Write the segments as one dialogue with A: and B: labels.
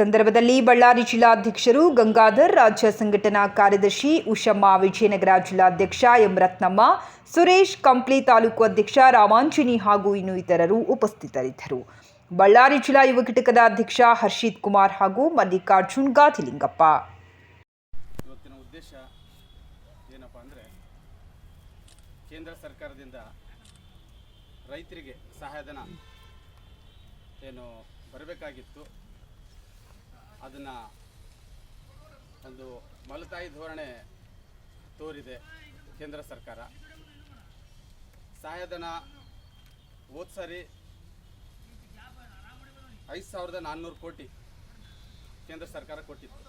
A: ಸಂದರ್ಭದಲ್ಲಿ ಬಳ್ಳಾರಿ ಜಿಲ್ಲಾಧ್ಯಕ್ಷರು ಗಂಗಾಧರ್, ರಾಜ್ಯ ಸಂಘಟನಾ ಕಾರ್ಯದರ್ಶಿ ಉಷಮ್ಮ, ವಿಜಯನಗರ ಜಿಲ್ಲಾಧ್ಯಕ್ಷ ಎಂ ರತ್ನಮ್ಮ, ಸುರೇಶ್, ಕಂಪ್ಲಿ ತಾಲೂಕು ಅಧ್ಯಕ್ಷ ರಾಮಾಂಜಿನಿ ಹಾಗೂ ಇನ್ನು ಇತರರು ಉಪಸ್ಥಿತರಿದ್ದರು. ಬಳ್ಳಾರಿ ಜಿಲ್ಲಾ ಯುವ ಘಟಕದ ಅಧ್ಯಕ್ಷ ಹರ್ಷಿತ್ ಕುಮಾರ್ ಹಾಗೂ ಮಲ್ಲಿಕಾರ್ಜುನ್ ಗಾದಿಲಿಂಗಪ್ಪ
B: ಇವತ್ತಿನ ಉದ್ದೇಶ ಏನಪ್ಪ ಕೇಂದ್ರ ಸರ್ಕಾರದಿಂದ ರೈತರಿಗೆ ಸಹಾಯಧನ ಏನು ಬರಬೇಕಾಗಿತ್ತು. ಅದನ್ನು ಒಂದು ಮಲತಾಯಿ ಧೋರಣೆ ತೋರಿದೆ ಕೇಂದ್ರ ಸರ್ಕಾರ. ಸಹಾಯಧನ ಹೋದ ಸರಿ ಐದು ಸಾವಿರದ ನಾನ್ನೂರು ಕೋಟಿ ಕೇಂದ್ರ ಸರ್ಕಾರ ಕೊಟ್ಟಿತ್ತು.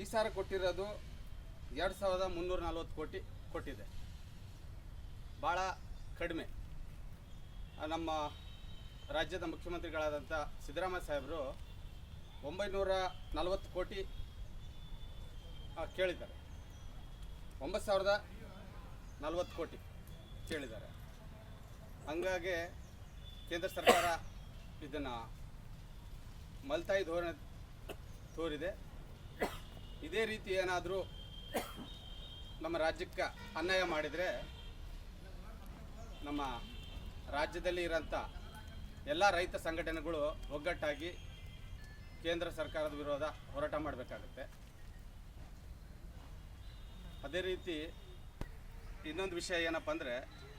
B: ಈ ಸಾರ ಕೊಟ್ಟಿರೋದು ಎರಡು ಸಾವಿರದ ಮುನ್ನೂರ ನಲ್ವತ್ತು ಕೋಟಿ ಕೊಟ್ಟಿದೆ. ಭಾಳ ಕಡಿಮೆ. ನಮ್ಮ ರಾಜ್ಯದ ಮುಖ್ಯಮಂತ್ರಿಗಳಾದಂಥ ಸಿದ್ದರಾಮಯ್ಯ ಸಾಹೇಬರು ಒಂಬೈನೂರ ನಲವತ್ತು ಕೋಟಿ ಕೇಳಿದ್ದಾರೆ. ಒಂಬತ್ತು ಸಾವಿರದ ನಲವತ್ತು ಕೋಟಿ ಕೇಳಿದ್ದಾರೆ. ಹಂಗಾಗಿ ಕೇಂದ್ರ ಸರ್ಕಾರ ಇದನ್ನು ಮಲ್ತಾಯಿ ಧೋರಣೆ ತೋರಿದೆ. ಇದೇ ರೀತಿ ಏನಾದರೂ ನಮ್ಮ ರಾಜ್ಯಕ್ಕೆ ಅನ್ಯಾಯ ಮಾಡಿದರೆ ನಮ್ಮ ರಾಜ್ಯದಲ್ಲಿ ಇರೋಂಥ ಎಲ್ಲ ರೈತ ಸಂಘಟನೆಗಳು ಒಗ್ಗಟ್ಟಾಗಿ ಕೇಂದ್ರ ಸರ್ಕಾರದ ವಿರೋಧ ಹೋರಾಟ ಮಾಡಬೇಕಾಗುತ್ತೆ. ಅದೇ ರೀತಿ ಇನ್ನೊಂದು ವಿಷಯ ಏನಪ್ಪ ಅಂದರೆ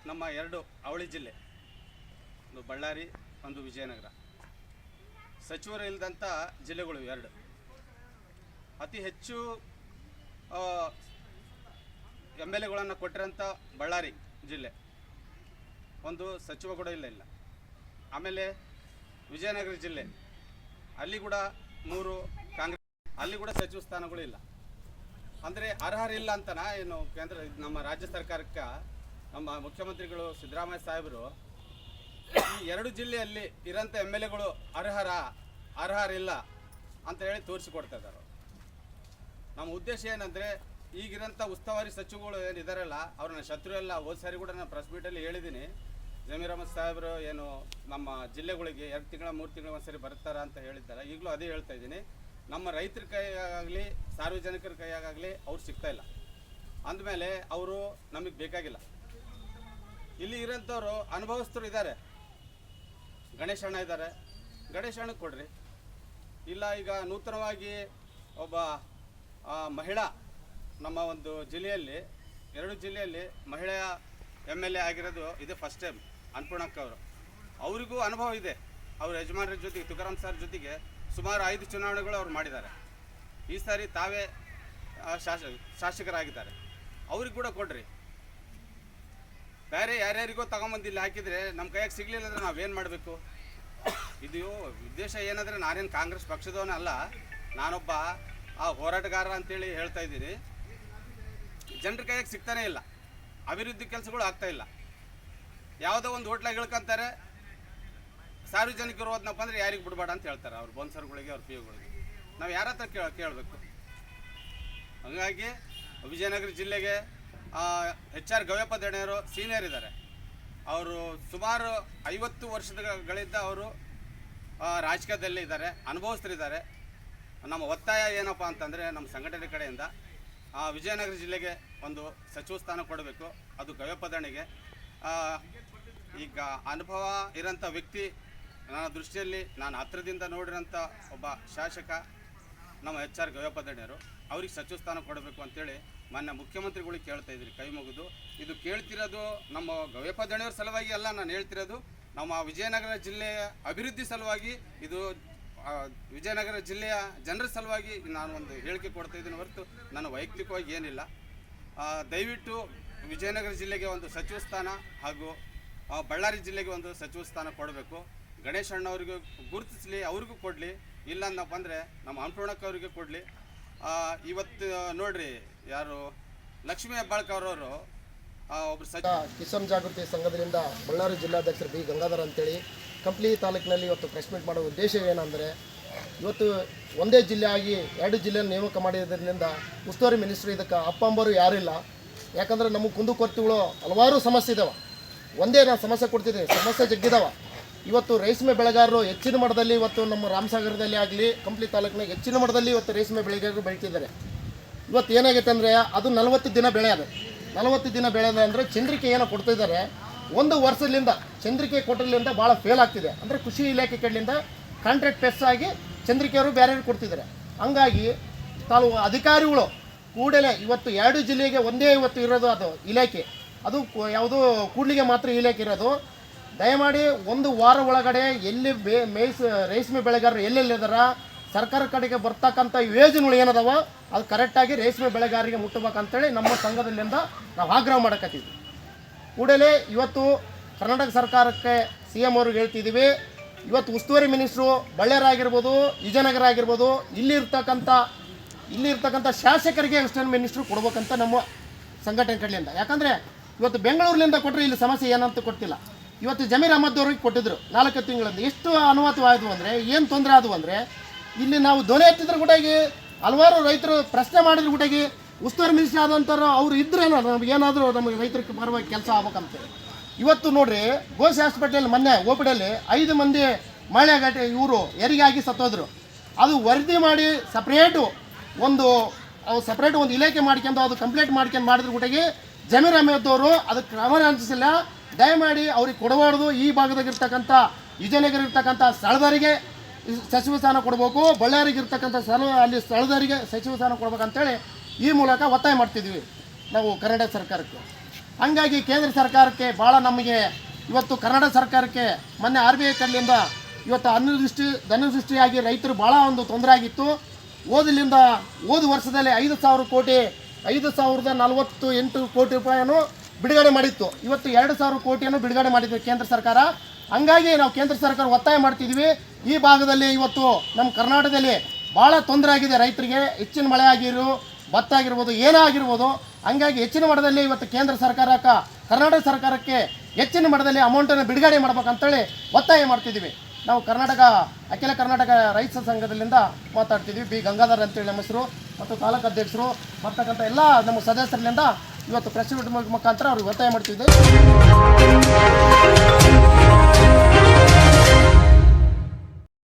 B: ನಮ್ಮ ಎರಡು ಅವಳಿ ಜಿಲ್ಲೆ, ಒಂದು ಬಳ್ಳಾರಿ, ಒಂದು ವಿಜಯನಗರ. ಸಚಿವರು ಇಲ್ಲದಂಥ ಜಿಲ್ಲೆಗಳು ಎರಡು. ಅತಿ ಹೆಚ್ಚು ಎಂ ಎಲ್ ಎಗಳನ್ನು ಕೊಟ್ಟಿರೋಂಥ ಬಳ್ಳಾರಿ ಜಿಲ್ಲೆ. ಒಂದು ಸಚಿವ ಕೂಡ ಇಲ್ಲ ಇಲ್ಲ. ಆಮೇಲೆ ವಿಜಯನಗರ ಜಿಲ್ಲೆ. ಅಲ್ಲಿ ಕೂಡ ಮೂರು ಕಾಂಗ್ರೆಸ್, ಅಲ್ಲಿ ಕೂಡ ಸಚಿವ ಸ್ಥಾನಗಳು ಇಲ್ಲ. ಅಂದರೆ ಅರ್ಹರಿಲ್ಲ ಅಂತನಾ ಏನು ಕೇಂದ್ರ, ನಮ್ಮ ರಾಜ್ಯ ಸರ್ಕಾರಕ್ಕೆ ನಮ್ಮ ಮುಖ್ಯಮಂತ್ರಿಗಳು ಸಿದ್ದರಾಮಯ್ಯ ಸಾಹೇಬರು, ಈ ಎರಡು ಜಿಲ್ಲೆಯಲ್ಲಿ ಇರೋಂಥ ಎಂ ಎಲ್ ಎಗಳು ಅರ್ಹರ, ಅರ್ಹರಿಲ್ಲ ಅಂತ ಹೇಳಿ ತೋರಿಸಿಕೊಡ್ತಾ ಇದ್ದಾರೆ. ನಮ್ಮ ಉದ್ದೇಶ ಏನಂದರೆ, ಈಗಿರೋಂಥ ಉಸ್ತುವಾರಿ ಸಚಿವಗಳು ಏನಿದಾರಲ್ಲ, ಅವ್ರನ್ನ ಶತ್ರು ಎಲ್ಲ ಹೋದ ಸಾರಿ ಕೂಡ ನಾನು ಪ್ರೆಸ್ ಮೀಟಲ್ಲಿ ಹೇಳಿದ್ದೀನಿ. ಜಮೀರ್ ಅಹಮದ್ ಸಾಹೇಬರು ಏನು ನಮ್ಮ ಜಿಲ್ಲೆಗಳಿಗೆ ಎರಡು ತಿಂಗಳ, ಮೂರು ತಿಂಗಳ ಒಂದ್ಸರಿ ಬರ್ತಾರ ಅಂತ ಹೇಳಿದ್ದಾರೆ. ಈಗಲೂ ಅದೇ ಹೇಳ್ತಾ ಇದ್ದೀನಿ. ನಮ್ಮ ರೈತರ ಕೈಯಾಗಲಿ ಸಾರ್ವಜನಿಕರ ಕೈಯಾಗಲಿ ಅವ್ರು ಸಿಗ್ತಾ ಇಲ್ಲ. ಅಂದಮೇಲೆ ಅವರು ನಮಗೆ ಬೇಕಾಗಿಲ್ಲ. ಇಲ್ಲಿ ಇರೋಂಥವ್ರು ಅನುಭವಸ್ಥರು ಇದ್ದಾರೆ. ಗಣೇಶ ಅಣ್ಣ ಇದ್ದಾರೆ. ಗಣೇಶ ಅಣ್ಣಗೆ ಕೊಡ್ರಿ. ಇಲ್ಲ, ಈಗ ನೂತನವಾಗಿ ಒಬ್ಬ ಮಹಿಳಾ ನಮ್ಮ ಒಂದು ಜಿಲ್ಲೆಯಲ್ಲಿ, ಎರಡು ಜಿಲ್ಲೆಯಲ್ಲಿ ಮಹಿಳೆಯ ಎಂ ಎಲ್ ಎ ಆಗಿರೋದು ಇದು ಫಸ್ಟ್ ಟೈಮ್ ಅನ್ನಪೂರ್ಣಕ್ಕ ಅವರು. ಅವರಿಗೂ ಅನುಭವ ಇದೆ. ಅವ್ರ ಯಜಮಾನರ ಜೊತೆಗೆ ತುಕಾರಾಮ್ ಸರ್ ಜೊತೆಗೆ ಸುಮಾರು ಐದು ಚುನಾವಣೆಗಳು ಅವ್ರು ಮಾಡಿದ್ದಾರೆ. ಈ ಸಾರಿ ತಾವೇ ಶಾಸ, ಶಾಸಕರಾಗಿದ್ದಾರೆ. ಅವ್ರಿಗೆ ಕೂಡ ಕೊಡ್ರಿ. ಬೇರೆ ಯಾರ್ಯಾರಿಗೋ ತಗೊಂಬಂದಿಲ್ಲ. ಹಾಕಿದರೆ ನಮ್ಮ ಕೈಯಾಗ ಸಿಗಲಿಲ್ಲ ಅಂದ್ರೆ ನಾವೇನು ಮಾಡಬೇಕು? ಇದು ಉದ್ದೇಶ ಏನಂದರೆ ನಾನೇನು ಕಾಂಗ್ರೆಸ್ ಪಕ್ಷದವನಲ್ಲ ನಾನೊಬ್ಬ, ಆ, ಹೋರಾಟಗಾರ ಅಂತೇಳಿ ಹೇಳ್ತಾ ಇದ್ದೀನಿ. ಜನರ ಕೈಯಾಗೆ ಸಿಗ್ತಾನೇ ಇಲ್ಲ. ಅಭಿವೃದ್ಧಿ ಕೆಲಸಗಳು ಆಗ್ತಾ ಇಲ್ಲ. ಯಾವುದೋ ಒಂದು ಹೋಟ್ಲಾಗ ಹೇಳ್ಕೊಂತಾರೆ, ಸಾರ್ವಜನಿಕರು ಹೋದ್ನಪ್ಪ ಅಂದ್ರೆ ಯಾರಿಗೆ ಬಿಡಬೇಡ ಅಂತ ಹೇಳ್ತಾರೆ ಅವ್ರ, ಬೊನ್ಸರ್ಗಳಿಗೆ, ಅವ್ರ ಪಿ ಯುಗಳಿಗೆ ನಾವು ಯಾರ ಹತ್ರ ಕೇಳ, ಕೇಳಬೇಕು. ಹಾಗಾಗಿ ವಿಜಯನಗರ ಜಿಲ್ಲೆಗೆ ಎಚ್ ಆರ್ ಗವ್ಯಪ್ಪ ದಣಿಯರು ಸೀನಿಯರ್ ಇದ್ದಾರೆ. ಅವರು ಸುಮಾರು ಐವತ್ತು ವರ್ಷಗಳಿಂದ ಅವರು ರಾಜಕೀಯದಲ್ಲಿ ಇದ್ದಾರೆ ಅನುಭವಿಸ್ತಿದ್ದಾರೆ ನಮ್ಮ ಒತ್ತಾಯ ಏನಪ್ಪ ಅಂತಂದರೆ, ನಮ್ಮ ಸಂಘಟನೆ ಕಡೆಯಿಂದ ವಿಜಯನಗರ ಜಿಲ್ಲೆಗೆ ಒಂದು ಸಚಿವ ಸ್ಥಾನ ಕೊಡಬೇಕು. ಅದು ಗವ್ಯಪ್ಪ ದಣಿಗೆ ಈಗ ಅನುಭವ ಇರೋಂಥ ವ್ಯಕ್ತಿ ನನ್ನ ದೃಷ್ಟಿಯಲ್ಲಿ ನಾನು ಹತ್ರದಿಂದ ನೋಡಿರೋಂಥ ಒಬ್ಬ ಶಾಸಕ, ನಮ್ಮ ಎಚ್ ಆರ್ ಗವ್ಯಪ್ಪ ದಣಿಯರು ಅವ್ರಿಗೆ ಸಚಿವ ಸ್ಥಾನ ಕೊಡಬೇಕು ಅಂತೇಳಿ ಮೊನ್ನೆ ಮುಖ್ಯಮಂತ್ರಿಗಳಿಗೆ ಕೇಳ್ತಾ ಇದ್ರಿ, ಕೈ ಮುಗಿದು. ಇದು ಕೇಳ್ತಿರೋದು ನಮ್ಮ ಗವ್ಯಪ್ಪ ದಣಿಯವ್ರ ಸಲುವಾಗಿ ಅಲ್ಲ, ನಾನು ಹೇಳ್ತಿರೋದು ನಮ್ಮ ವಿಜಯನಗರ ಜಿಲ್ಲೆಯ ಅಭಿವೃದ್ಧಿ ಸಲುವಾಗಿ, ಇದು ವಿಜಯನಗರ ಜಿಲ್ಲೆಯ ಜನರ ಸಲುವಾಗಿ ನಾನು ಒಂದು ಹೇಳಿಕೆ ಕೊಡ್ತಾ ಇದ್ದೀನಿ ಹೊರತು ನನ್ನ ವೈಯಕ್ತಿಕವಾಗಿ ಏನಿಲ್ಲ. ದಯವಿಟ್ಟು ವಿಜಯನಗರ ಜಿಲ್ಲೆಗೆ ಒಂದು ಸಚಿವ ಸ್ಥಾನ ಹಾಗೂ ಬಳ್ಳಾರಿ ಜಿಲ್ಲೆಗೆ ಒಂದು ಸಚಿವ ಸ್ಥಾನ ಕೊಡಬೇಕು. ಗಣೇಶ್ ಅಣ್ಣವ್ರಿಗೂ ಗುರುತಿಸಲಿ, ಅವ್ರಿಗೂ ಕೊಡಲಿ. ಇಲ್ಲ ನಾವು ಅಂದರೆ ನಮ್ಮ ಅನ್ಪೂರ್ಣಕ್ಕ ಅವರಿಗೆ ಕೊಡಲಿ. ಇವತ್ತು, ನೋಡ್ರಿ, ಯಾರು, ಲಕ್ಷ್ಮೀ ಹೆಬ್ಬಾಳ್ಕ ಅವರವರು ಒಬ್ರು ಸಚಿವ
C: ಕಿಸಾನ್ ಜಾಗೃತಿ ಸಂಘದಿಂದ ಬಳ್ಳಾರಿ ಜಿಲ್ಲಾಧ್ಯಕ್ಷರು ಬಿ. ಗಂಗಾಧರ್ ಅಂತೇಳಿ ಕಂಪ್ಲಿ ತಾಲೂಕಿನಲ್ಲಿ ಇವತ್ತು ಪ್ರೆಸ್ ಮೀಟ್ ಮಾಡೋ ಉದ್ದೇಶ ಏನಂದರೆ, ಇವತ್ತು ಒಂದೇ ಜಿಲ್ಲೆ ಆಗಿ ಎರಡು ಜಿಲ್ಲೆಯನ್ನು ನೇಮಕ ಮಾಡಿದ್ರಿಂದ ಉಸ್ತುವಾರಿ ಮಿನಿಸ್ಟ್ರಿ ಇದಕ್ಕೆ ಅಪ್ಪ ಅಂಬರು ಯಾರಿಲ್ಲ. ಯಾಕಂದ್ರೆ ನಮಗೆ ಕುಂದುಕೊರತೆಗಳು ಹಲವಾರು ಸಮಸ್ಯೆ ಇದಾವೆ. ಒಂದೇ ನಾನು ಸಮಸ್ಯೆ ಕೊಡ್ತಿದ್ದೀನಿ, ಸಮಸ್ಯೆ ಜಗ್ಗಿದಾವೆ. ಇವತ್ತು ರೇಷ್ಮೆ ಬೆಳೆಗಾರರು ಹೆಚ್ಚಿನ ಮಟ್ಟದಲ್ಲಿ ಇವತ್ತು ನಮ್ಮ ರಾಮಸಾಗರದಲ್ಲಿ ಆಗಲಿ, ಕಂಪ್ಲಿ ತಾಲೂಕಿನಾಗ ಹೆಚ್ಚಿನ ಮಟ್ಟದಲ್ಲಿ ಇವತ್ತು ರೇಷ್ಮೆ ಬೆಳೆಗಾರರು ಬೆಳೀತಿದ್ದಾರೆ. ಇವತ್ತು ಏನಾಗೈತೆ ಅಂದರೆ ಅದು ನಲವತ್ತು ದಿನ ಬೆಳೆ ಅದು. ನಲವತ್ತು ದಿನ ಬೆಳೆ ಅಂದರೆ ಚಂದ್ರಿಕೆ ಏನೋ ಕೊಡ್ತಿದ್ದಾರೆ. ಒಂದು ವರ್ಷದಿಂದ ಚಂದ್ರಿಕೆ ಕೊಟ್ಟರಿಂದ ಭಾಳ ಫೇಲ್ ಆಗ್ತಿದೆ. ಅಂದರೆ ಕೃಷಿ ಇಲಾಖೆ ಕಡೆಯಿಂದ ಕಾಂಟ್ರಾಕ್ಟ್ ಪೆಸ್ ಆಗಿ ಚಂದ್ರಿಕೆಯವರು ಬೇರೆಯವ್ರಿಗೆ ಕೊಡ್ತಿದ್ದಾರೆ. ಹಂಗಾಗಿ ತಾವು ಅಧಿಕಾರಿಗಳು ಕೂಡಲೇ ಇವತ್ತು ಎರಡು ಜಿಲ್ಲೆಗೆ ಒಂದೇ ಇವತ್ತು ಇರೋದು ಅದು ಇಲಾಖೆ. ಅದು ಯಾವುದು ಕೂಡಲಿಗೆ ಮಾತ್ರ ಇಲಾಖೆ ಇರೋದು. ದಯಮಾಡಿ ಒಂದು ವಾರ ಒಳಗಡೆ ಎಲ್ಲಿ ಬೇ ಮೇಯ್ಸ್ ರೇಷ್ಮೆ ಬೆಳೆಗಾರರು ಎಲ್ಲೆಲ್ಲಿದಾರ ಸರ್ಕಾರ ಕಡೆಗೆ ಬರ್ತಕ್ಕಂಥ ಯೋಜನೆಗಳು ಏನದಾವ ಅದು ಕರೆಕ್ಟಾಗಿ ರೇಷ್ಮೆ ಬೆಳೆಗಾರರಿಗೆ ಮುಟ್ಟಬೇಕಂತೇಳಿ ನಮ್ಮ ಸಂಘದಲ್ಲಿಂದ ನಾವು ಆಗ್ರಹ ಮಾಡಕತ್ತೀವಿ. ಕೂಡಲೇ ಇವತ್ತು ಕರ್ನಾಟಕ ಸರ್ಕಾರಕ್ಕೆ ಸಿ ಎಂ ಅವ್ರಿಗೆ ಹೇಳ್ತಿದ್ದೀವಿ ಇವತ್ತು ಉಸ್ತುವಾರಿ ಮಿನಿಸ್ಟ್ರು ಬಳ್ಳಾರಿ ಆಗಿರ್ಬೋದು ವಿಜಯನಗರ ಆಗಿರ್ಬೋದು ಇಲ್ಲಿರ್ತಕ್ಕಂಥ ಇಲ್ಲಿರ್ತಕ್ಕಂಥ ಶಾಸಕರಿಗೆ ಅಸಿಸ್ಟೆಂಟ್ ಮಿನಿಸ್ಟ್ರು ಕೊಡ್ಬೇಕಂತ ನಮ್ಮ ಸಂಘಟನೆ ಕಡೆಯಿಂದ. ಯಾಕಂದರೆ ಇವತ್ತು ಬೆಂಗಳೂರಿನಿಂದ ಕೊಟ್ಟರೆ ಇಲ್ಲಿ ಸಮಸ್ಯೆ ಏನಂತ ಕೊಟ್ಟಿಲ್ಲ ಇವತ್ತು ಜಮೀರ್ ಅಹಮದ್ ಅವ್ರಿಗೆ ಕೊಟ್ಟಿದ್ರು ನಾಲ್ಕು ತಿಂಗಳಿಂದ ಎಷ್ಟು ಅನುಮತವಾಯಿತು ಅಂದರೆ, ಏನು ತೊಂದರೆ ಆದವು ಅಂದರೆ, ಇಲ್ಲಿ ನಾವು ಧ್ವನಿ ಎತ್ತಿದ್ರು ಗುಟಾಗಿ ಹಲವಾರು ರೈತರು ಪ್ರಶ್ನೆ ಮಾಡಿದ್ರು ಗುಟಾಗಿ ಉಸ್ತುವಾರಿ ಮಿನಿಸ್ಟರ್ ಆದಂಥವ್ರು ಅವ್ರು ಇದ್ರೇನೋ ನಮ್ಗೆ ಏನಾದರೂ ನಮಗೆ ರೈತರಿಗೆ ಪರವಾಗಿ ಕೆಲಸ ಆಗ್ಬೇಕಂತೇಳಿ ಇವತ್ತು ನೋಡ್ರಿ, ಗೋಸ್ ಹಾಸ್ಪಿಟಲ್ ಮೊನ್ನೆ ಓಪಿಡಲ್ಲಿ ಐದು ಮಂದಿ ಮಳೆಗಾಟಿ ಇವರು ಹೆರಿಗಾಗಿ ಸತ್ತೋದ್ರು. ಅದು ವರದಿ ಮಾಡಿ ಸಪ್ರೇಟು ಒಂದು ಅವ್ರು ಸಪ್ರೇಟ್ ಒಂದು ಇಲಾಖೆ ಮಾಡ್ಕೊಂಡು, ಅದು ಕಂಪ್ಲೇಂಟ್ ಮಾಡ್ಕೊಂಡು ಮಾಡಿದ್ರ ಗುಟ್ಟಿಗೆ ಜಮೀರ್ ಅಹಮದ್ ಅವರು ಅದಕ್ಕೆ ಕ್ರಮ ಅನಿಸಿಲ್ಲ ದಯಮಾಡಿ ಅವ್ರಿಗೆ ಕೊಡಬಾರ್ದು. ಈ ಭಾಗದಾಗಿರ್ತಕ್ಕಂಥ ವಿಜಯನಗರ ಇರ್ತಕ್ಕಂಥ ಸ್ಥಳದವರಿಗೆ ಸಚಿವ ಸ್ಥಾನ ಕೊಡಬೇಕು. ಬಳ್ಳಾರಿಗೆ ಇರ್ತಕ್ಕಂಥ ಸ್ಥಳ, ಅಲ್ಲಿ ಸ್ಥಳದವರಿಗೆ ಸಚಿವ ಸ್ಥಾನ ಕೊಡ್ಬೇಕಂತೇಳಿ ಈ ಮೂಲಕ ಒತ್ತಾಯ ಮಾಡ್ತಿದ್ವಿ ನಾವು ಕರ್ನಾಟಕ ಸರ್ಕಾರಕ್ಕೆ. ಹಾಗಾಗಿ ಕೇಂದ್ರ ಸರ್ಕಾರಕ್ಕೆ ಭಾಳ ನಮಗೆ ಇವತ್ತು ಕರ್ನಾಟಕ ಸರ್ಕಾರಕ್ಕೆ ಮೊನ್ನೆ ಆರ್ ಬಿ ಐ ಕಡೆಯಿಂದ ಇವತ್ತು ಅನಿರ್ದಿಷ್ಟಿ, ಧನಸೃಷ್ಟಿಯಾಗಿ ರೈತರು ಭಾಳ ಒಂದು ತೊಂದರೆ ಆಗಿತ್ತು. ಓದಲಿಂದ ಓದು ವರ್ಷದಲ್ಲಿ ಐದು ಸಾವಿರ ಕೋಟಿ, ಐದು ಸಾವಿರದ ನಲವತ್ತು ಎಂಟು ಕೋಟಿ ರೂಪಾಯಿಯನ್ನು ಬಿಡುಗಡೆ ಮಾಡಿತ್ತು. ಇವತ್ತು ಎರಡು ಸಾವಿರ ಕೋಟಿಯನ್ನು ಬಿಡುಗಡೆ ಮಾಡಿದ್ವಿ ಕೇಂದ್ರ ಸರ್ಕಾರ. ಹಂಗಾಗಿ ನಾವು ಕೇಂದ್ರ ಸರ್ಕಾರ ಒತ್ತಾಯ ಮಾಡ್ತಿದ್ವಿ ಈ ಭಾಗದಲ್ಲಿ ಇವತ್ತು ನಮ್ಮ ಕರ್ನಾಟಕದಲ್ಲಿ ಭಾಳ ತೊಂದರೆ ಆಗಿದೆ ರೈತರಿಗೆ. ಹೆಚ್ಚಿನ ಮಳೆ ಆಗಿರು, ಭತ್ತ ಆಗಿರ್ಬೋದು, ಏನೇ ಆಗಿರ್ಬೋದು. ಹಂಗಾಗಿ ಹೆಚ್ಚಿನ ಮಟ್ಟದಲ್ಲಿ ಇವತ್ತು ಕೇಂದ್ರ ಸರ್ಕಾರಕ್ಕೆ ಕರ್ನಾಟಕ ಸರ್ಕಾರಕ್ಕೆ ಹೆಚ್ಚಿನ ಮಟ್ಟದಲ್ಲಿ ಅಮೌಂಟನ್ನು ಬಿಡುಗಡೆ ಮಾಡ್ಬೇಕಂತೇಳಿ ಒತ್ತಾಯ ಮಾಡ್ತಿದ್ದೀವಿ. ನಾವು ಕರ್ನಾಟಕ, ಅಖಿಲ ಕರ್ನಾಟಕ ರೈತ ಸಂಘದಲ್ಲಿಂದ ಮಾತಾಡ್ತಿದ್ವಿ. ಬಿ. ಗಂಗಾಧರ್ ಅಂತೇಳಿ ನಮ್ಮ ಹೆಸರು ಮತ್ತು ತಾಲೂಕು ಅಧ್ಯಕ್ಷರು ಬರ್ತಕ್ಕಂಥ ಎಲ್ಲ ನಮ್ಮ ಸದಸ್ಯರಿಂದ ಇವತ್ತು ಪ್ರೆಸ್ ಮೀಟ್ ಮುಖಾಂತರ ಅವ್ರಿಗೆ ಒತ್ತಾಯ ಮಾಡ್ತಿದ್ದೆ